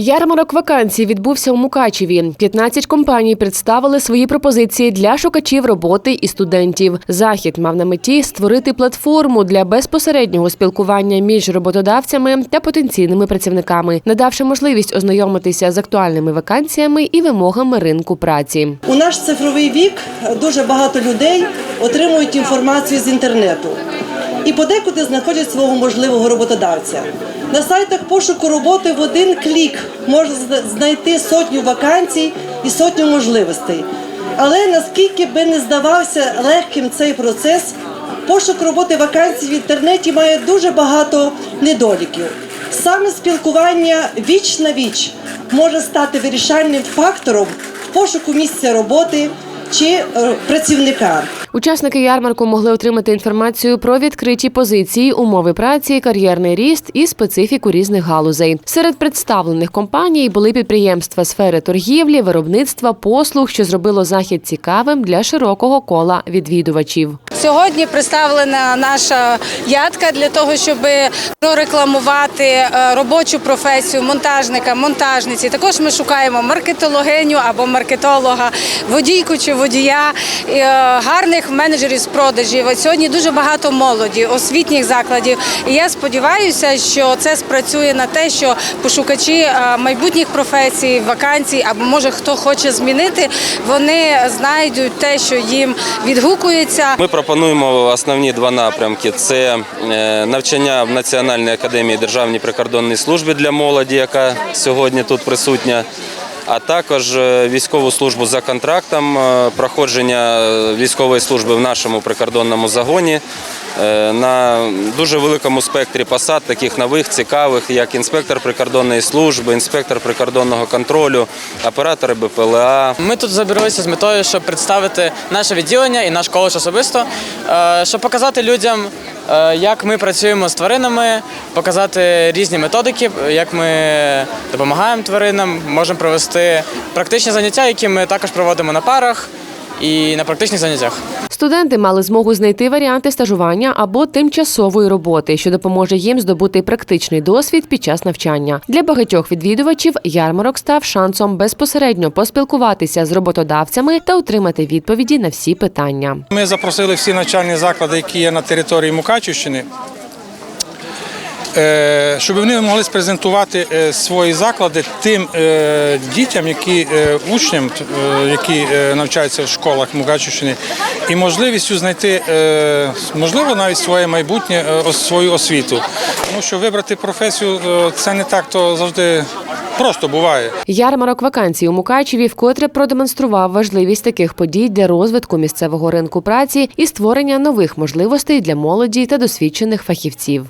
Ярмарок вакансій відбувся у Мукачеві. 15 компаній представили свої пропозиції для шукачів роботи і студентів. Захід мав на меті створити платформу для безпосереднього спілкування між роботодавцями та потенційними працівниками, надавши можливість ознайомитися з актуальними вакансіями і вимогами ринку праці. У наш цифровий вік дуже багато людей отримують інформацію з інтернету і подекуди знаходять свого можливого роботодавця. На сайтах пошуку роботи в один клік можна знайти сотню вакансій і сотню можливостей. Але наскільки би не здавався легким цей процес, пошук роботи вакансій в інтернеті має дуже багато недоліків. Саме спілкування віч на віч може стати вирішальним фактором в пошуку місця роботи чи е, працівника. Учасники ярмарку могли отримати інформацію про відкриті позиції, умови праці, кар'єрний ріст і специфіку різних галузей. Серед представлених компаній були підприємства сфери торгівлі, виробництва, послуг, що зробило захід цікавим для широкого кола відвідувачів. Сьогодні представлена наша ядка для того, щоб прорекламувати е, робочу професію монтажника, монтажниці. Також ми шукаємо маркетологиню або маркетолога, водійку чи водія, е, гарних менеджерів з продажів. Сьогодні дуже багато молоді, освітніх закладів. І я сподіваюся, що це спрацює на те, що пошукачі е, майбутніх професій, вакансій або може хто хоче змінити, вони знайдуть те, що їм відгукується. Ми пропонуємо основні два напрямки: це е, навчання в Національній академії Державній прикордонній службі для молоді, яка сьогодні тут присутня. А також е, військову службу за контрактом, е, проходження е, військової служби в нашому прикордонному загоні на дуже великому спектрі посад, таких нових, цікавих, як інспектор прикордонної служби, інспектор прикордонного контролю, оператори БПЛА, Ми тут забиралися з метою, щоб представити наше відділення і наш коледж особисто, щоб показати людям, як ми працюємо з тваринами, показати різні методики, як ми допомагаємо тваринам, можемо провести практичні заняття, які ми також проводимо на парах і на практичних заняттях. Студенти мали змогу знайти варіанти стажування або тимчасової роботи, що допоможе їм здобути практичний досвід під час навчання. Для багатьох відвідувачів ярмарок став шансом безпосередньо поспілкуватися з роботодавцями та отримати відповіді на всі питання. Ми запросили всі навчальні заклади, які є на території Мукачівщини, щоб вони могли спрезентувати е, свої заклади тим е, дітям, які е, учням, е, які е, навчаються в школах Мукачівщини, і можливістю знайти, е, можливо, навіть своє майбутнє, е, свою освіту. Тому що вибрати професію е, це не так, то завжди просто буває. Ярмарок вакансій у Мукачеві вкотре продемонстрував важливість таких подій для розвитку місцевого ринку праці і створення нових можливостей для молоді та досвідчених фахівців.